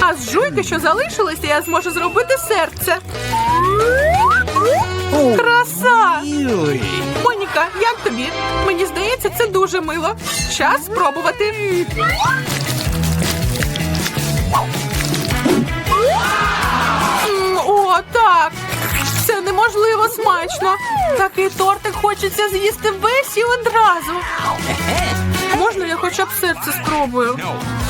А з жуйки, що залишилося, я зможу зробити серце. Краса! Моніка, як тобі? Мені здається, це дуже мило. Час спробувати. О, так. Це неможливо смачно. Такий тортик хочеться з'їсти весь і одразу. Можна я хоча б серце спробую?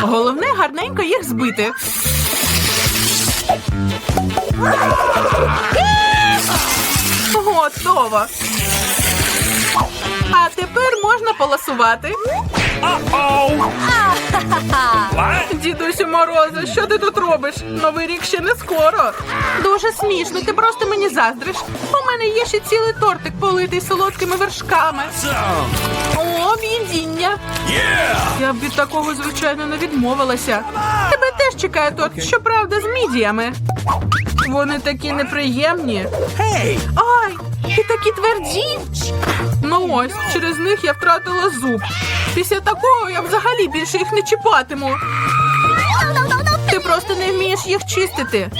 Головне гарненько їх збити. Готово. А тепер можна поласувати. Uh-oh! What? Дідусю Морозо, що ти тут робиш? Новий рік ще не скоро. Дуже смішно, ти просто мені заздриш. У мене є ще цілий тортик политий солодкими вершками. О. Yeah! Я б від такого, звичайно, не відмовилася. Тебе теж чекає торт, щоправда, з мідіями. Вони такі неприємні. Hey! Ай, і такі тверді. Ну ось, через них я втратила зуб. Після такого я взагалі більше їх не чіпатиму. Просто не вмієш їх чистити.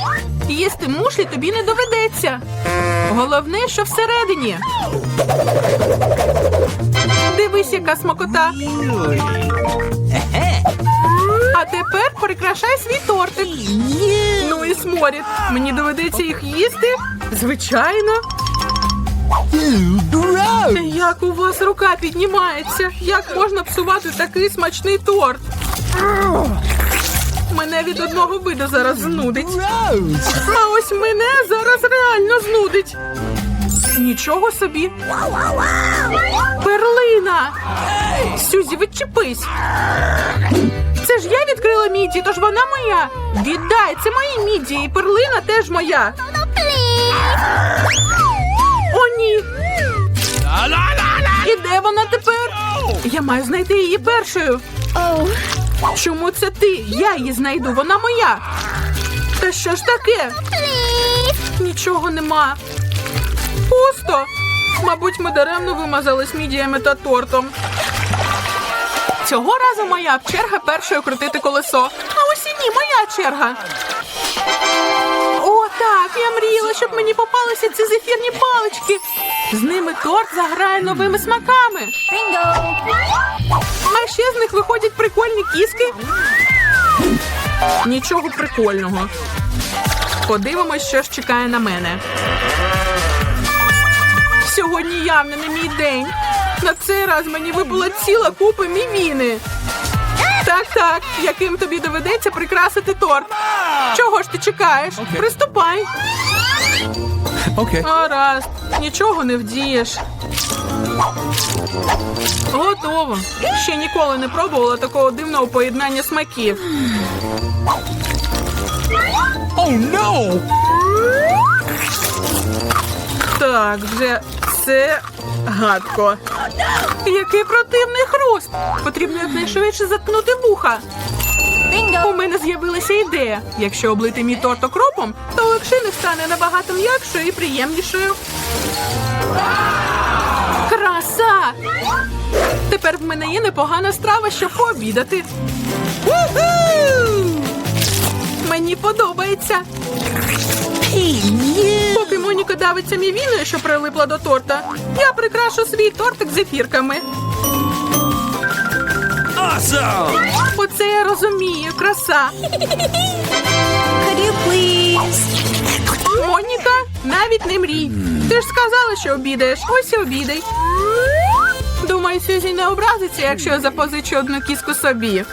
Їсти мушлі тобі не доведеться. Головне, що всередині. Дивись, яка смакота. А тепер прикрашай свій тортик. Ну і сморід. Мені доведеться їх їсти? Звичайно. Як у вас рука піднімається? Як можна псувати такий смачний торт? Мене від одного виду зараз знудить. А ось мене зараз реально знудить. Нічого собі. Перлина! Сюзі, відчепись! Це ж я відкрила міді, тож вона моя. Віддай, це мої міді, і перлина теж моя. О, ні! Іде де вона тепер? Я маю знайти її першою. Чому це ти? Я її знайду, вона моя. Та що ж таке? Нічого нема. Пусто. Мабуть, ми даремно вимазались мідіями та тортом. Цього разу моя черга першою крутити колесо. А ось і ні, моя черга. О, так, я мріяла, щоб мені попалися ці зефірні палички. З ними торт заграє новими смаками. А ще з них виходять прикольні кіски. Нічого прикольного. Подивимось, що ж чекає на мене. Сьогодні явно не мій день. На цей раз мені випала ціла купа мівіни. Так, так, яким тобі доведеться прикрасити торт. Чого ж ти чекаєш? Приступай. Okay. Гаразд, нічого не вдієш. Готово. Ще ніколи не пробувала такого дивного поєднання смаків. Oh no! Так, вже це гадко. Який противний хруст. Потрібно якнайшвидше заткнути вуха. У мене з'явилася ідея. Якщо облити мій торт окропом, то легшини стане набагато м'якшою і приємнішою. Краса! Тепер в мене є непогана страва, щоб пообідати. Мені подобається. Поки Моніка давиться мівіною, що прилипла до торта, я прикрашу свій тортик зефірками. Awesome! Оце я розумію, краса. Моніка, навіть не мрій. Ти ж сказала, що обідаєш. Ось і обідай. Думаю, Сюзі не образиться, якщо я запозичу одну кіску собі.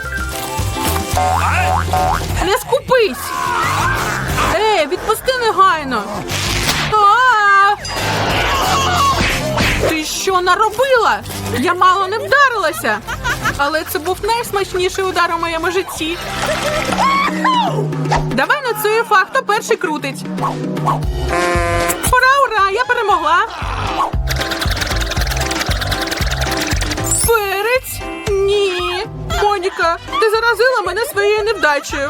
Не скупись! Ей, відпусти негайно! Ти що наробила? Я мало не вдарилася. Але це був найсмачніший удар у моєму житті. Давай на цю ефа, хто перший крутить. Ура, ура! Я перемогла. Перець? Ні. Моніка, ти заразила мене своєю невдачею.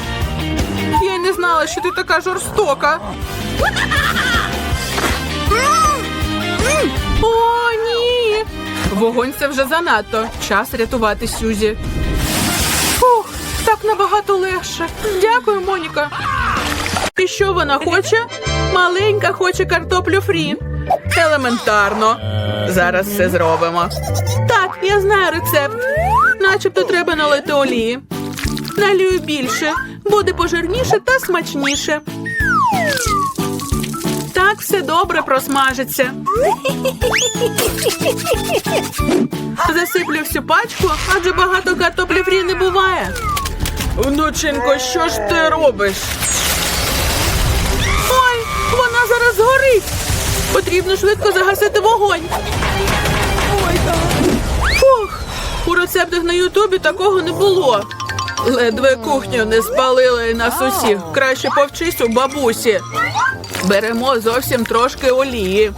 Я й не знала, що ти така жорстока. О, ні! Вогонь це вже занадто. Час рятувати Сюзі. Фух, так набагато легше. Дякую, Моніка. І що вона хоче? Маленька хоче картоплю фрі. Елементарно. Зараз все зробимо. Так, я знаю рецепт. Начебто треба налити олії. Налію більше. Буде пожирніше та смачніше. Так все добре просмажиться. Засиплю всю пачку, адже багато картоплі фрі не буває. Внученько, що ж ти робиш? Ой, вона зараз згорить. Потрібно швидко загасити вогонь. Ой, Фух, у рецептах на Ютубі такого не було. Ледве кухню не спалили нас усіх. Краще повчись у бабусі. Беремо зовсім трошки олії.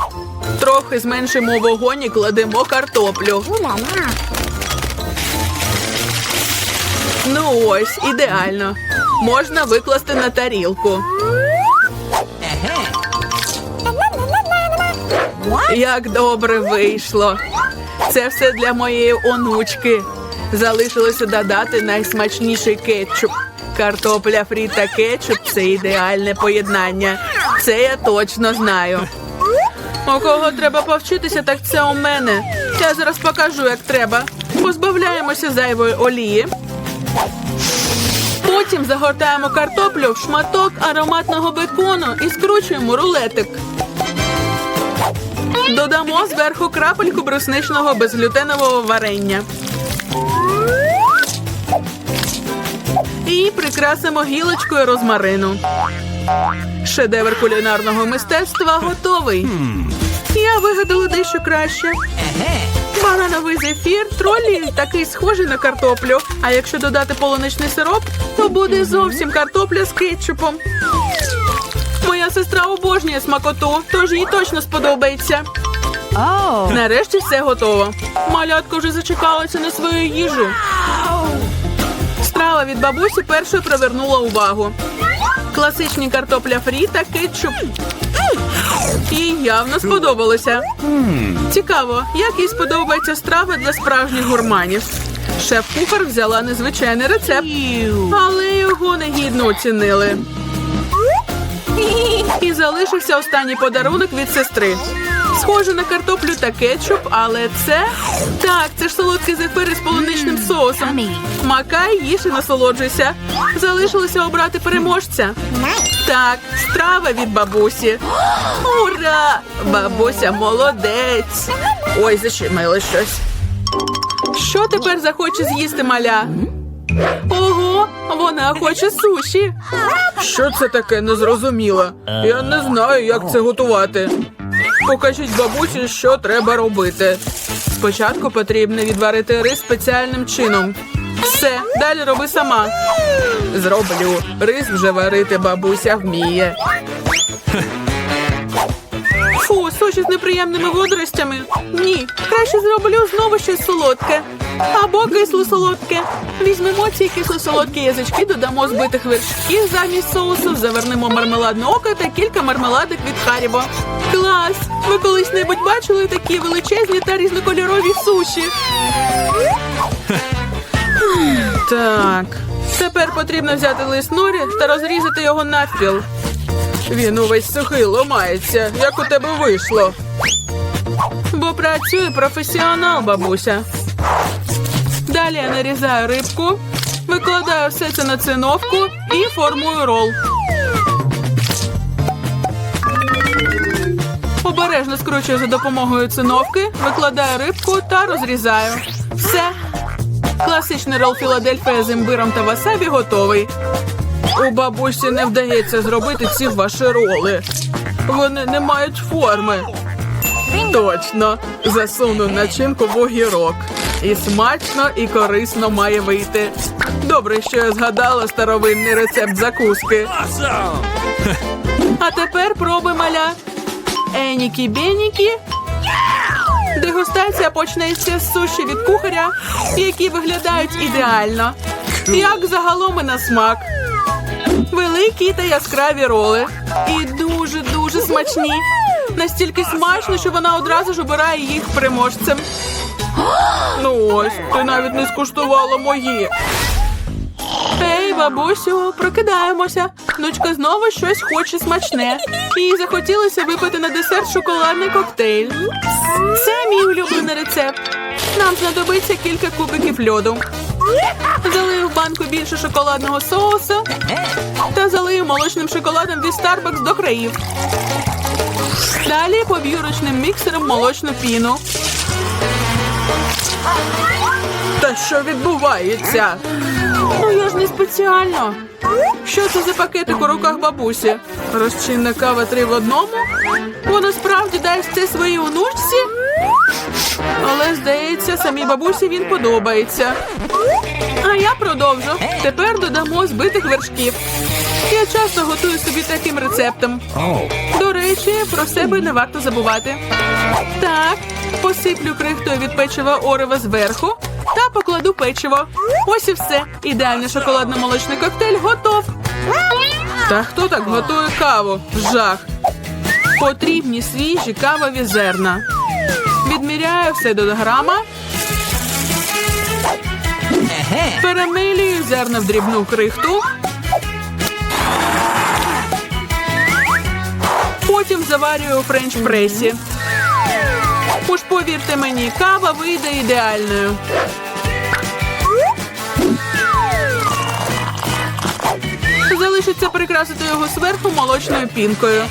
Трохи зменшимо вогонь і кладемо картоплю. Ну ось, ідеально. Можна викласти на тарілку. Як добре вийшло. Це все для моєї онучки. Залишилося додати найсмачніший кетчуп. Картопля фрі та кетчуп це ідеальне поєднання. Це я точно знаю. У кого треба повчитися, так це у мене. Я зараз покажу, як треба. Позбавляємося зайвої олії. Потім загортаємо картоплю в шматок ароматного бекону і скручуємо рулетик. Додамо зверху крапельку брусничного безглютенового варення. І прикрасимо гілочкою розмарину. Шедевр кулінарного мистецтва готовий. Я вигадала дещо краще. Банановий зефір, тролі такий схожий на картоплю. А якщо додати полуничний сироп, то буде зовсім картопля з кетчупом. Моя сестра обожнює смакоту, тож їй точно сподобається. Нарешті все готово. Малятка вже зачекалася на свою їжу. Страва від бабусі першою привернула увагу. Класичні картопля фрі та кетчуп. Їй явно сподобалося. Цікаво, як їй сподобається страва для справжніх гурманів. Шеф-кухар взяла незвичайний рецепт, але його негідно оцінили. І залишився останній подарунок від сестри. Схоже на картоплю та кетчуп, але це так, це ж солодкий зефир із полуничним соусом. Макай, їж і насолоджуйся. Залишилося обрати переможця. Так, страва від бабусі. Ура! Бабуся молодець. Ой, защемило щось. Що тепер захоче з'їсти маля? Ого, вона хоче суші. Що це таке незрозуміло? Я не знаю, як це готувати. Покажіть бабусі, що треба робити. Спочатку потрібно відварити рис спеціальним чином. Все, далі роби сама. Зроблю. Рис вже варити бабуся вміє. Фу, суші з неприємними водоростями. Ні, краще зроблю знову щось солодке. Або кисло-солодке. Візьмемо ці кисло-солодкі язички, додамо збитих вершків замість соусу, завернемо мармеладне око та кілька мармеладок від Харібо. Клас! Ви колись-небудь бачили такі величезні та різнокольорові суші? Так, тепер потрібно взяти лист норі та розрізати його навпіл. Він увесь сухий ломається, як у тебе вийшло. Бо працює професіонал, бабуся. Далі я нарізаю рибку, викладаю все це на циновку і формую рол. Обережно скручую за допомогою циновки, викладаю рибку та розрізаю. Все. Класичний рол Філадельфія з імбиром та васабі готовий. У бабусі не вдається зробити ці ваші роли. Вони не мають форми. Точно, засуну начинку в огірок. І смачно, і корисно має вийти. Добре, що я згадала старовинний рецепт закуски. А тепер проби маля. Енікі бенікі. Дегустація почнеться з суші від кухаря, які виглядають ідеально. Як загалом і на смак. Великі та яскраві роли. І дуже-дуже смачні. Настільки смачно, що вона одразу ж обирає їх переможцем. Ну ось, ти навіть не скуштувала мої. Бабусю, прокидаємося. Внучка знову щось хоче смачне. Їй захотілося випити на десерт шоколадний коктейль. Це мій улюблений рецепт. Нам знадобиться кілька кубиків льоду. Залию в банку більше шоколадного соусу та залию молочним шоколадом від Starbucks до країв. Далі поб'ю ручним міксером молочну піну. Та що відбувається? Ну я ж не спеціально. Що це за пакетик у руках бабусі? Розчинна кава три в одному? Вона справді дасть це своїй онучці? Але, здається, самій бабусі він подобається. А я продовжу. Тепер додамо збитих вершків. Я часто готую собі таким рецептом. До речі, про себе не варто забувати. Так, посиплю крихтою від печива Орева зверху та покладу печиво. Ось і все. Ідеальний шоколадно-молочний коктейль готов. Та хто так готує каву? Жах. Потрібні свіжі кавові зерна. Відміряю все до грама. Перемилюю зерна в дрібну крихту. Потім заварюю у френч-пресі. Уж повірте мені, кава вийде ідеальною. Залишиться прикрасити його зверху молочною пінкою.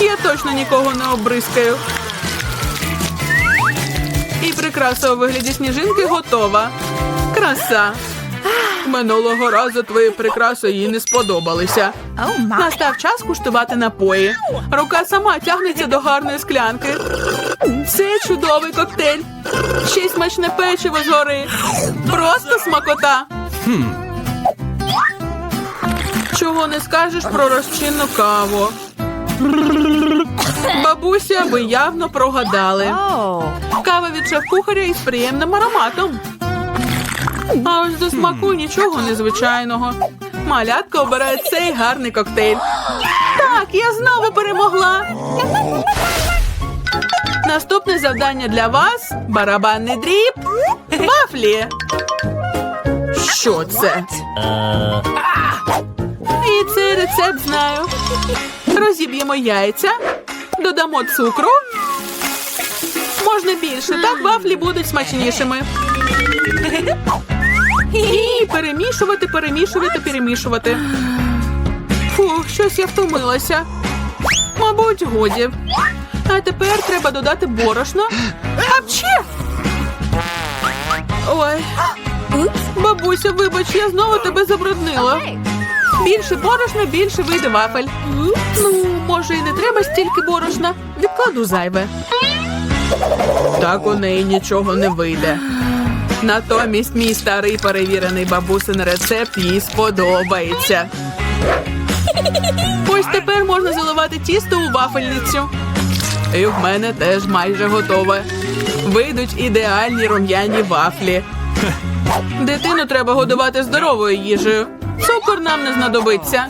Я точно нікого не обризкаю. І прикраса у вигляді сніжинки готова. Краса. Минулого разу твої прикраси їй не сподобалися. Настав час куштувати напої. Рука сама тягнеться до гарної склянки. Це чудовий коктейль. Ще й смачне печиво згори. Просто смакота. Чого не скажеш про розчинну каву? Бабуся, ви явно прогадали. Кава від шеф-кухаря із приємним ароматом. А ось до смаку нічого незвичайного. Малятка обирає цей гарний коктейль. Так, я знову перемогла. Наступне завдання для вас барабанний дріб. Вафлі. Що це? І цей рецепт знаю. Розіб'ємо яйця, додамо цукру. Можна більше, так вафлі будуть смачнішими. І перемішувати, перемішувати, перемішувати. Фух, щось я втомилася. Мабуть, годі. А тепер треба додати борошно. Апче! Ой. Бабуся, вибач, я знову тебе забруднила. Більше борошна, більше вийде вафель. Ну, може, і не треба стільки борошна. Відкладу зайве. Так у неї нічого не вийде. Натомість мій старий перевірений бабусин рецепт їй сподобається. Ось тепер можна заливати тісто у вафельницю. І в мене теж майже готове. Вийдуть ідеальні рум'яні вафлі. Дитину треба годувати здоровою їжею. Цукор нам не знадобиться.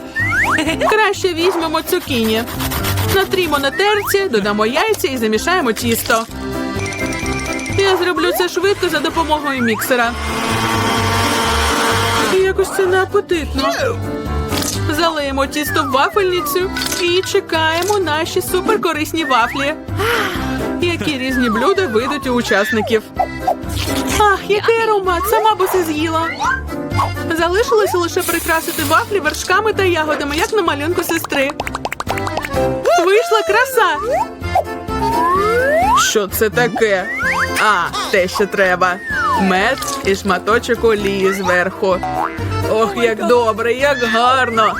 Краще візьмемо цукіні. Натрімо на терці, додамо яйця і замішаємо тісто. Я зроблю це швидко за допомогою міксера. Якось це неапетитно. Залиємо тісто в вафельницю і чекаємо наші суперкорисні вафлі. Які різні блюда вийдуть у учасників. Ах, який аромат! Сама б усе з'їла. Залишилося лише прикрасити вафлі вершками та ягодами, як на малюнку сестри. Вийшла краса. Що це таке? А, те, що треба. Мед і шматочок олії зверху. Ох, як добре, як гарно.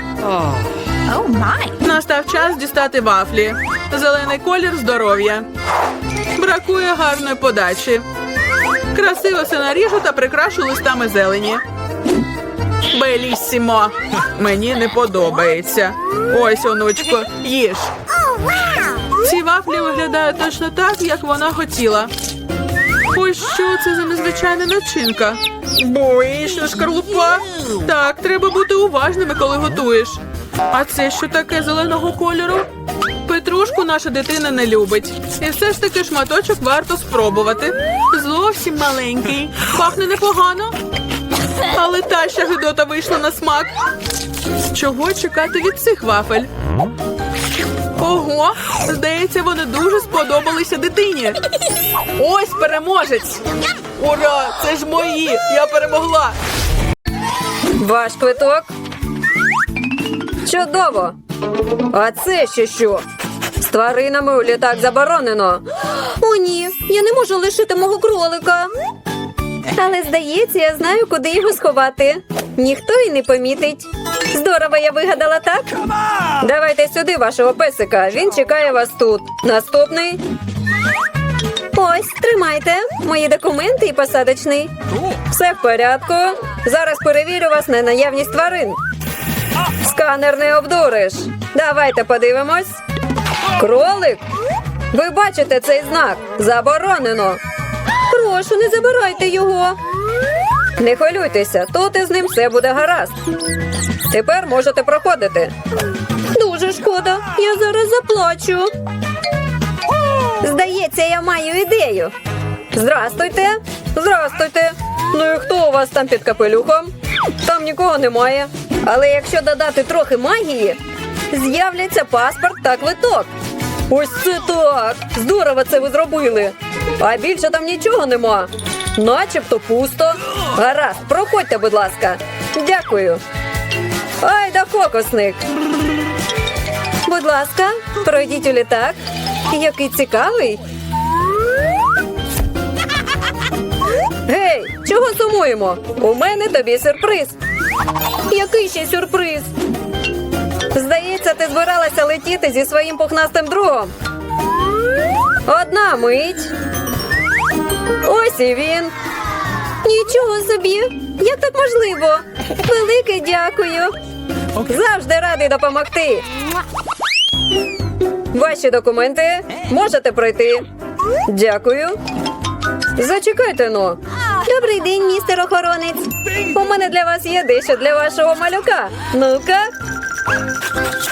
Oh my. Настав час дістати вафлі. Зелений колір здоров'я. Бракує гарної подачі. Красиво все наріжу та прикрашу листами зелені. Белісімо. Мені не подобається. Ось, онучко, їж. Ці вафлі виглядають точно так, як вона хотіла. Ось що це за незвичайна начинка. Боїшся шкарлупа. Так, треба бути уважними, коли готуєш. А це що таке зеленого кольору? Петрушку наша дитина не любить. І все ж таки шматочок варто спробувати. Зовсім маленький. Пахне непогано. Але та ще гидота вийшла на смак. Чого чекати від цих вафель? Ого, здається, вони дуже сподобалися дитині. Ось переможець. Ура! Це ж мої! Я перемогла! Ваш квиток. Чудово. А це ще що? З тваринами у літак заборонено. О, ні, я не можу лишити мого кролика. Але здається, я знаю, куди його сховати. Ніхто і не помітить. Здорово, я вигадала так. Давайте сюди вашого песика. Він чекає вас тут. Наступний. Ось, тримайте мої документи і посадочний. Все в порядку. Зараз перевірю вас на наявність тварин. Сканер не обдуриш. Давайте подивимось. Кролик. Ви бачите цей знак? Заборонено. Прошу, не забирайте його. Не хвилюйтеся, тут із ним все буде гаразд. Тепер можете проходити. Дуже шкода, я зараз заплачу. Здається, я маю ідею. Здрастуйте. Здрастуйте. Ну і хто у вас там під капелюхом? Там нікого немає. Але якщо додати трохи магії, з'являться паспорт та квиток. Ось це так! Здорово це ви зробили. А більше там нічого нема. Начебто пусто. Гаразд, проходьте, будь ласка. Дякую. Ай да фокусник. Будь ласка, пройдіть у літак. Який цікавий. Гей, чого сумуємо? У мене тобі сюрприз. Який ще сюрприз? Здається, ти збиралася летіти зі своїм пухнастим другом. Одна мить. Ось і він. Нічого собі. Як так можливо? Велике дякую. Завжди радий допомогти. Ваші документи можете пройти. Дякую. Зачекайте но. Добрий день, містер охоронець. У мене для вас є дещо для вашого малюка. Ну-ка.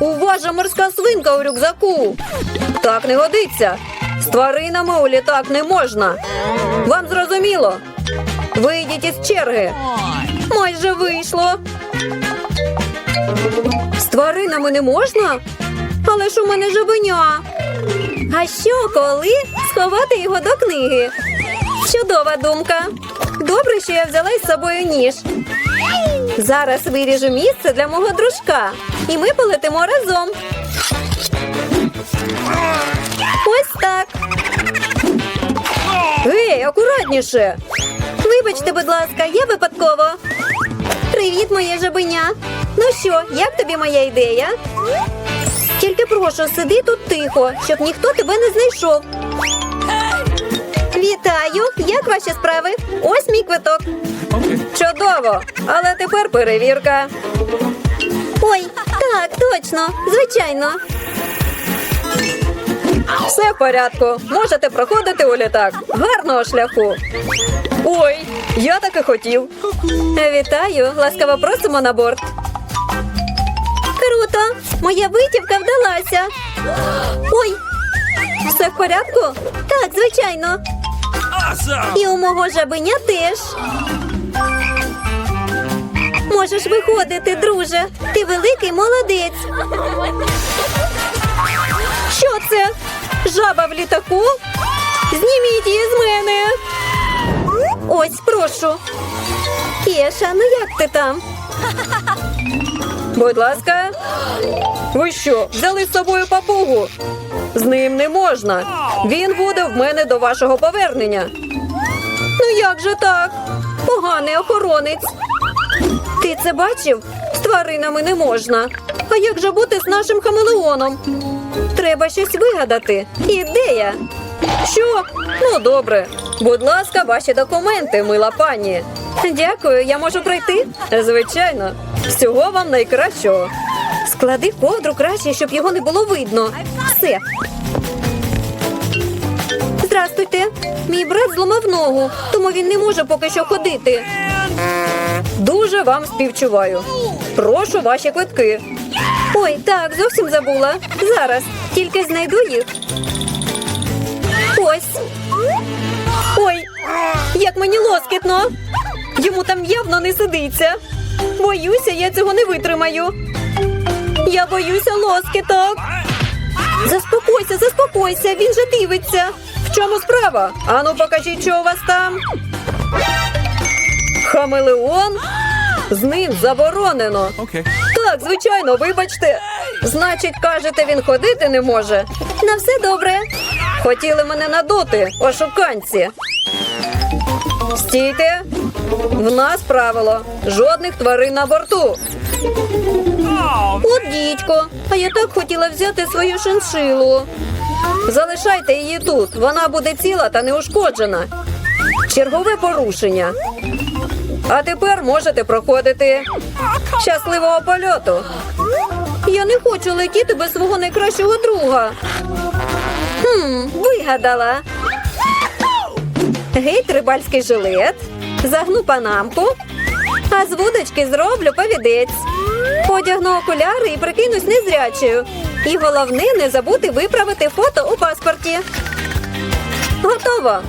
У вас же морська свинка у рюкзаку. Так не годиться. З тваринами у літак не можна. Вам зрозуміло? Вийдіть із черги. Майже вийшло. З тваринами не можна? Але ж у мене жабеня. А що, коли сховати його до книги? Чудова думка. Добре, що я взяла із собою ніж. Зараз виріжу місце для мого дружка, і ми полетимо разом. Ось так. Гей, акуратніше. Вибачте, будь ласка, я випадково. Привіт, моє жабеня. Ну що, як тобі моя ідея? Тільки прошу, сиди тут тихо, щоб ніхто тебе не знайшов. Вітаю! Як ваші справи? Ось мій квиток. Чудово! Але тепер перевірка. Ой, так, точно, звичайно. Все в порядку. Можете проходити у літак. Гарного шляху. Ой, я так і хотів. Вітаю, ласкаво просимо на борт. Круто! Моя витівка вдалася. Ой, все в порядку? Так, звичайно. І у мого жабеня теж. Можеш виходити, друже. Ти великий молодець. Що це? Жаба в літаку? Зніміть її з мене. Ось, прошу. Кеша, ну як ти там? Будь ласка. Ви що, взяли з собою папугу? З ним не можна. Він буде в мене до вашого повернення. Ну як же так? Поганий охоронець. Це бачив? З тваринами не можна. А як же бути з нашим хамелеоном? Треба щось вигадати. Ідея. Що? Ну, добре. Будь ласка, ваші документи, мила пані. Дякую, я можу пройти? Звичайно. Всього вам найкращого. Склади ковдру краще, щоб його не було видно. Все. Здрастуйте. Мій брат зламав ногу, тому він не може поки що ходити. Вам співчуваю. Прошу ваші квитки. Ой, так, зовсім забула. Зараз, тільки знайду їх. Ось. Ой, як мені лоскітно. Йому там явно не сидиться. Боюся, я цього не витримаю. Я боюся лоскіток. Заспокойся, заспокойся, він же дивиться. В чому справа? Ану, покажіть, що у вас там. Хамелеон? З ним заборонено. Okay. Так, звичайно, вибачте. Значить, кажете, він ходити не може. На все добре. Хотіли мене надути, ошуканці. Стійте. В нас правило. Жодних тварин на борту. От дідько, а я так хотіла взяти свою шиншилу. Залишайте її тут. Вона буде ціла та неушкоджена. Чергове порушення. А тепер можете проходити. Щасливого польоту. Я не хочу летіти без свого найкращого друга. Хм, вигадала. Геть рибальський жилет, загну панамку, а з вудочки зроблю повідець. Одягну окуляри і прикинусь незрячою. І головне не забути виправити фото у паспорті. Готово.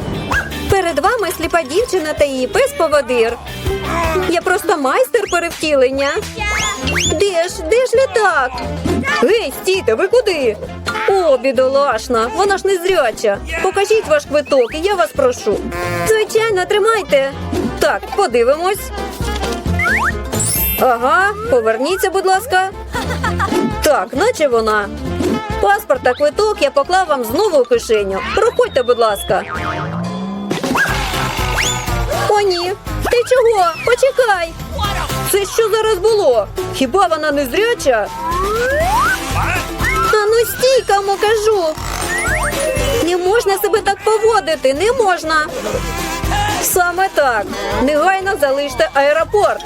Перед вами сліпа дівчина та її пес поводир. Я просто майстер перевтілення. Де ж, де ж літак? Гей, стійте, ви куди? О, бідолашна, вона ж не зряча. Покажіть ваш квиток, і я вас прошу. Звичайно, тримайте. Так, подивимось. Ага, поверніться, будь ласка. Так, наче вона. Паспорт та квиток я поклав вам знову у кишеню. Проходьте, будь ласка. О. Ти чого? Почекай. Це що зараз було? Хіба вона не зряча? А ну стій, кому кажу. Не можна себе так поводити, не можна. Саме так. Негайно залиште аеропорт.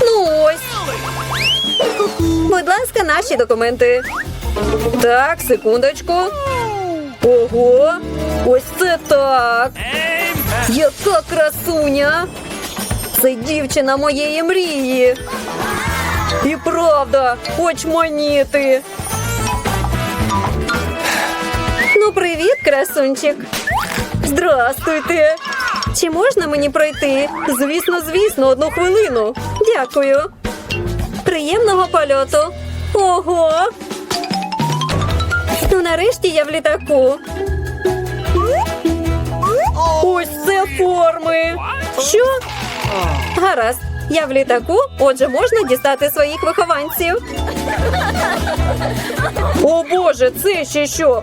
Ну ось. Будь ласка, наші документи. Так, секундочку. Ого, ось це так. Яка красуня! Це дівчина моєї мрії. І правда, очманіти. Ну, привіт, красунчик. Здрастуйте. Чи можна мені пройти? Звісно, звісно, одну хвилину. Дякую. Приємного польоту. Ого. Ну, нарешті я в літаку. Ось це форми. Що? Гаразд. Я в літаку, отже, можна дістати своїх вихованців. О Боже, це ще що?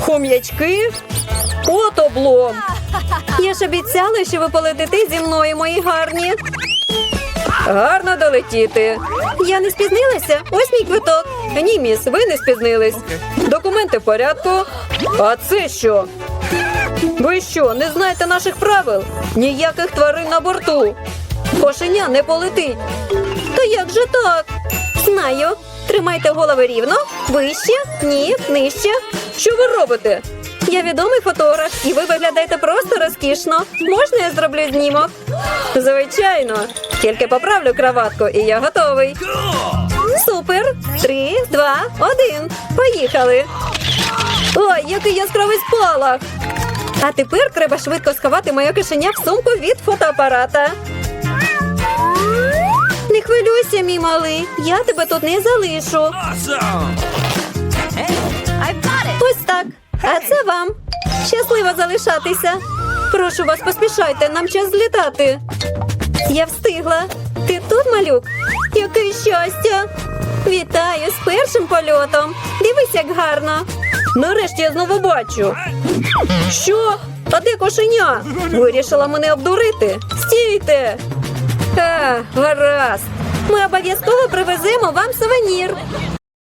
Хом'ячки? От облом. Я ж обіцяла, що ви полетите зі мною, мої гарні. Гарно долетіти. Я не спізнилася? Ось мій квиток. Ні, міс, ви не спізнились. Документи в порядку. А це що? Ви що, не знаєте наших правил? Ніяких тварин на борту. Кошеня не полетить. Та як же так? Знаю. Тримайте голови рівно, вище, ні, нижче. Що ви робите? Я відомий фотограф, і ви виглядаєте просто розкішно. Можна я зроблю знімок? Звичайно. Тільки поправлю краватку, і я готовий. Супер! Три, два, один. Поїхали. Ой, який яскравий спалах! А тепер треба швидко сховати моє кишеня в сумку від фотоапарата. Не хвилюйся, мій малий. Я тебе тут не залишу. Awesome! Ось так. А це вам. Щасливо залишатися. Прошу вас, поспішайте, нам час злітати. Я встигла. Ти тут, малюк? Яке щастя! Вітаю з першим польотом. Дивись, як гарно. Нарешті я знову бачу. Що? А де кошеня? Вирішила мене обдурити. Стійте. А, гаразд. Ми обов'язково привеземо вам сувенір.